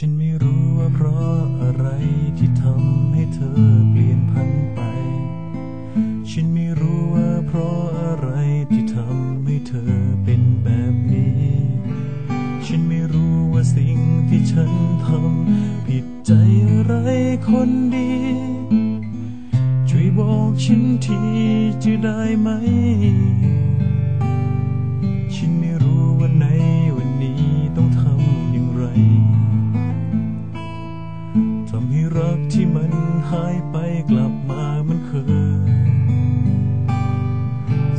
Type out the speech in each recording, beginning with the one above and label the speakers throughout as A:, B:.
A: ฉันไม่รู้ว่าเพราะอะไรที่ทำให้เธอเปลี่ยนพันไป ฉันไม่รู้ว่าเพราะอะไรที่ทำให้เธอเป็นแบบนี้ ฉันไม่รู้ว่าสิ่งที่ฉันทำผิดใจอะไรคนดี ช่วยบอกฉันทีจะได้ไหม ฉันไม่รู้ หายไปกลับมาเหมันเคย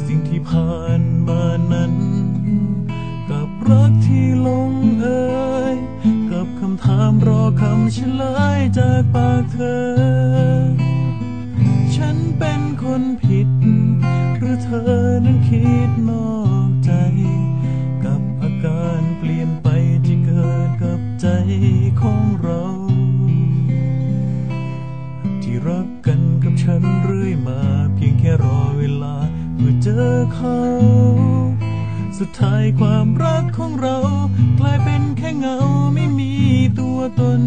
A: สิ่งที่ผ่านมานั้น กับรักที่ลงเอยกับคำถามรอคำเฉลยจากปากเธอ ฉันเป็นคนผิด หรือเธอนั้นคิดนอก รักกันกับฉันเรื่อยมา เพียงแค่รอเวลาเพื่อเจอเขา สุดท้ายความรักของเรา กลายเป็นแค่เงาไม่มีตัวตน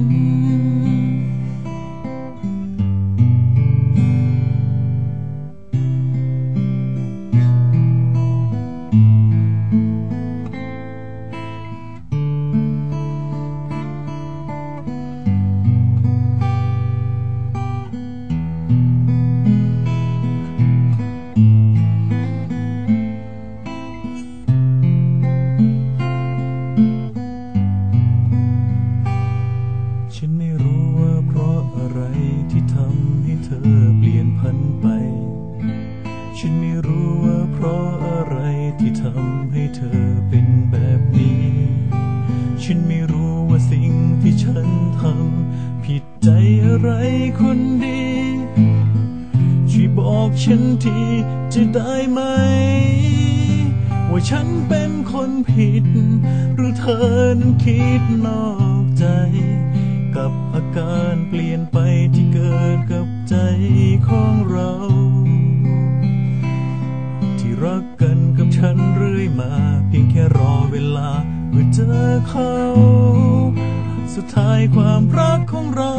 A: อะไรคนดี ช่วยบอกฉันทีจะได้ไหม ว่าฉันเป็นคนผิด หรือเธอนั้นคิดนอกใจ กับอาการเปลี่ยนไปที่เกิดกับใจของเรา ที่รักกันกับฉันเรื่อยมา เพียงแค่รอเวลาเพื่อเจอเขา สุดท้ายความรักของเรา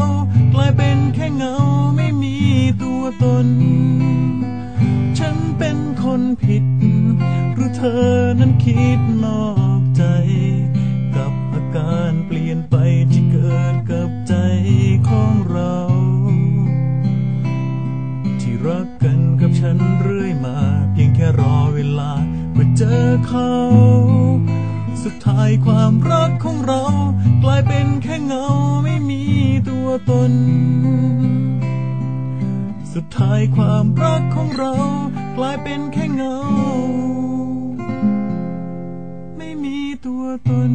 A: กลายเป็นแค่เงาไม่มีตัวตน ฉันเป็นคนผิด หรือเธอนั้นคิดนอกใจ กับอาการเปลี่ยนไปที่เกิดกับใจของเรา ที่รักกันกับฉันเรื่อยมา เพียงแค่รอเวลาเพื่อเจอเขา สุดท้ายความรักของเรา กลายเป็นแค่เงาไม่มีตัวตน สุดท้ายความรักของเรา กลายเป็นแค่เงา ไม่มีตัวตน